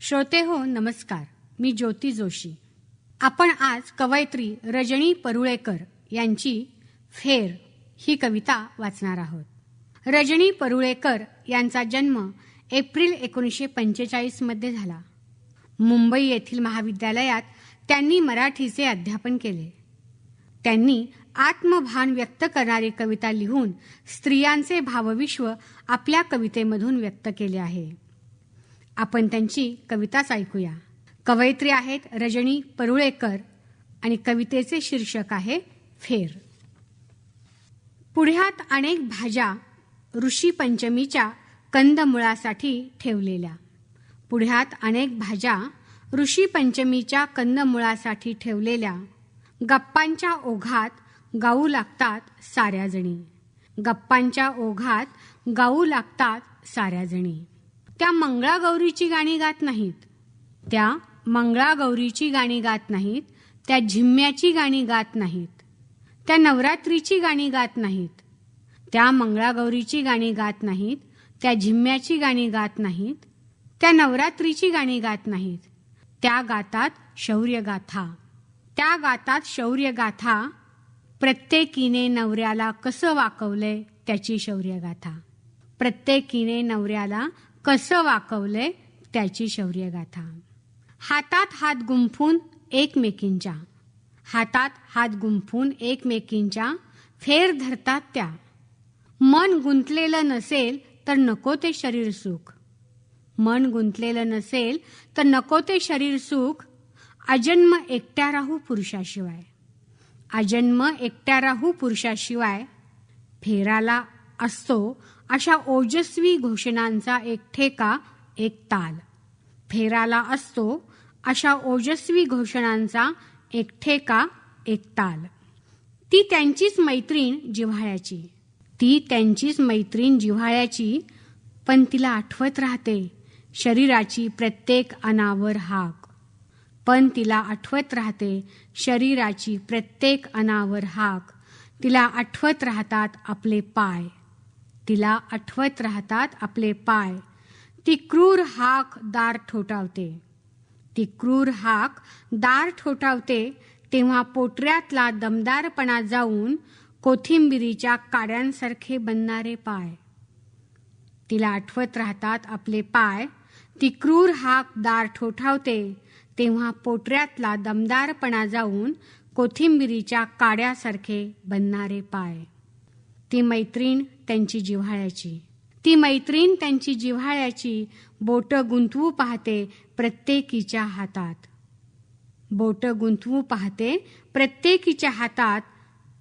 श्रोते हो नमस्कार. मी ज्योती जोशी. आपण आज कवयित्री रजनी परुळेकर यांची फेर ही कविता वाचणार आहोत. रजनी परुळेकर यांचा जन्म एप्रिल एकोणीसशे पंचेचाळीसमध्ये झाला. मुंबई येथील महाविद्यालयात त्यांनी मराठीचे अध्यापन केले. त्यांनी आत्मभान व्यक्त करणारी कविता लिहून स्त्रियांचे भावविश्व आपल्या कवितेमधून व्यक्त केले आहे. आपण त्यांची कविताच ऐकूया. कवयित्री आहेत रजनी परुळेकर आणि कवितेचे शीर्षक आहे फेर. पुढ्यात अनेक भाज्या ऋषी पंचमीच्या कंदमुळासाठी ठेवलेल्या. पुढ्यात अनेक भाज्या ऋषी पंचमीच्या कंदमुळासाठी ठेवलेल्या. गप्पांच्या ओघात गाऊ लागतात साऱ्या जणी. गप्पांच्या ओघात गाऊ लागतात साऱ्या जणी. त्या मंगळागौरीची गाणी गात नाहीत. त्या मंगळागौरीची गाणी गात नाहीत. त्या झिम्म्याची गाणी गात नाहीत. त्या नवरात्रीची गाणी गात नाहीत. त्या मंगळागौरीची गाणी गात नाहीत. त्या झिम्म्याची गाणी गात नाहीत. त्या नवरात्रीची गाणी गात नाहीत. त्या गातात शौर्यगाथा. त्या गातात शौर्यगाथा प्रत्येकीने नवऱ्याला कसं वाकवलंय त्याची शौर्यगाथा. प्रत्येकीने नवऱ्याला कसं वाकवलंय त्याची शौर्यगाथा. हातात हात गुंफून एकमेकींच्या. हातात हात गुंफून एकमेकींच्या फेर धरतात त्या. मन गुंतलेलं नसेल तर नको ते शरीर सुख. मन गुंतलेलं नसेल तर नको ते शरीर सुख. अजन्म एकट्या राहू पुरुषाशिवाय. अजन्म एकट्या राहू पुरुषाशिवाय फेराला असतो अशा ओजस्वी घोषणांचा एक ठेका एक ताल. फेराला असतो अशा ओजस्वी घोषणांचा एक ठेका एक ताल. ती त्यांचीच मैत्रीण जिव्हाळ्याची. ती त्यांचीच मैत्रीण जिव्हाळ्याची पण तिला आठवत राहते. शरीराची प्रत्येक अनावर हाक. पण तिला आठवत राहते शरीराची प्रत्येक अनावर हाक. तिला आठवत राहतात आपले पाय. तिला आठवत राहतात आपले पाय. ती क्रूर हाक दार ठोठावते. ती क्रूर हाक दार ठोठावते तेव्हा पोटऱ्यातला दमदारपणा जाऊन कोथिंबिरीच्या काड्यांसारखे बनणारे पाय. तिला आठवत राहतात आपले पाय. ती क्रूर हाक दार ठोठावते तेव्हा पोटऱ्यातला दमदारपणा जाऊन कोथिंबिरीच्या काड्यासारखे बनणारे पाय. ती मैत्रीण त्यांची जिव्हाळ्याची. ती मैत्रीण त्यांची जिव्हाळ्याची बोट गुंतवू पाहते प्रत्येकीच्या हातात. बोट गुंतवू पाहते प्रत्येकीच्या हातात.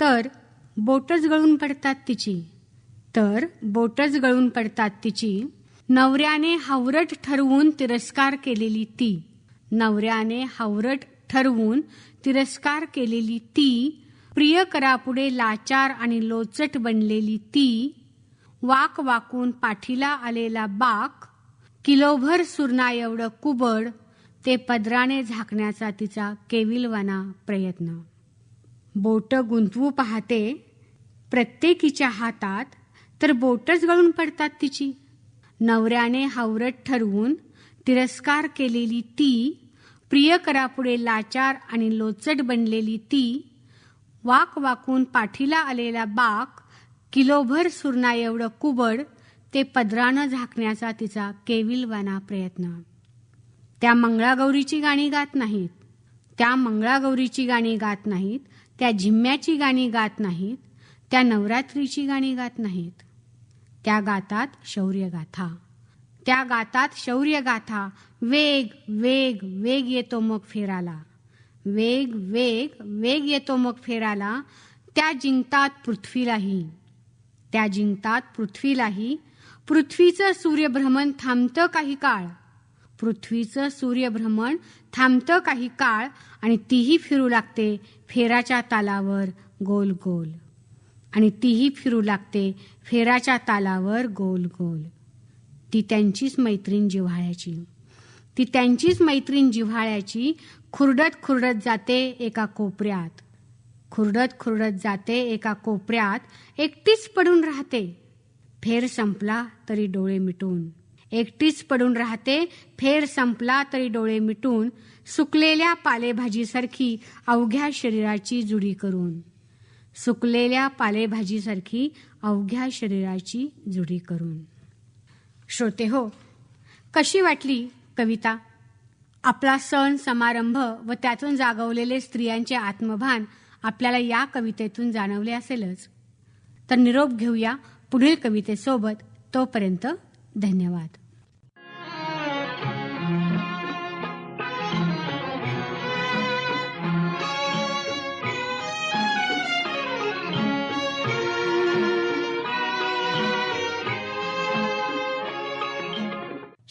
तर बोटच गळून पडतात तिची. तर बोटच गळून पडतात तिची. नवऱ्याने हावरट ठरवून तिरस्कार केलेली ती. नवऱ्याने हावरट ठरवून तिरस्कार केलेली ती प्रियकरापुढे लाचार आणि लोचट बनलेली ती वाक वाकून पाठीला आलेला बाक किलोभर सुरणा एवढं कुबड ते पदराने झाकण्याचा तिचा केविलवाना प्रयत्न. बोट गुंतवू पाहते प्रत्येकीच्या हातात तर बोटच गळून पडतात तिची. नवऱ्याने हावरट ठरवून तिरस्कार केलेली ती प्रियकरापुढे लाचार आणि लोचट बनलेली ती. वाक वाकून पाठीला आलेला बाक किलोभर सुरणा एवढं कुबड ते पदरानं झाकण्याचा तिचा केविलवाना प्रयत्न. त्या मंगळागौरीची गाणी गात नाहीत. त्या मंगळागौरीची गाणी गात नाहीत. त्या झिम्म्याची गाणी गात नाहीत. त्या नवरात्रीची गाणी गात नाहीत. त्या गातात शौर्यगाथा. त्या गातात शौर्यगाथा वेग वेग वेग येतो मग फेराला. वेग वेग वेग येतो मग फेराला. त्या जिंकतात पृथ्वीलाही. त्या जिंकतात पृथ्वीलाही. पृथ्वीचं सूर्यभ्रमण थांबतं काही काळ. पृथ्वीचं सूर्यभ्रमण थांबतं काही काळ आणि तीही फिरू लागते फेराच्या तालावर गोल गोल. आणि तीही फिरू लागते फेराच्या तालावर गोल गोल. ती त्यांचीच मैत्रीण जिव्हाळ्याची. ती त्यांचीच मैत्रीण जिव्हाळ्याची खुरडत खुरडत जाते एका कोपऱ्यात. खुरडत खुरडत जाते एका कोपऱ्यात एकटीच पडून राहते. फेर संपला तरी डोळे मिटून. एकटीच पडून राहते फेर संपला तरी डोळे मिटून. सुकलेल्या पालेभाजीसारखी अवघ्या शरीराची जुडी करून. सुकलेल्या पालेभाजीसारखी अवघ्या शरीराची जुडी करून. श्रोते हो कशी वाटली कविता? आपला सण समारंभ व त्यातून जागवलेले स्त्रियांचे आत्मभान आपल्याला या कवितेतून जाणवले असेलच. तर निरोप घेऊया पुढील कवितेसोबत. तोपर्यंत धन्यवाद.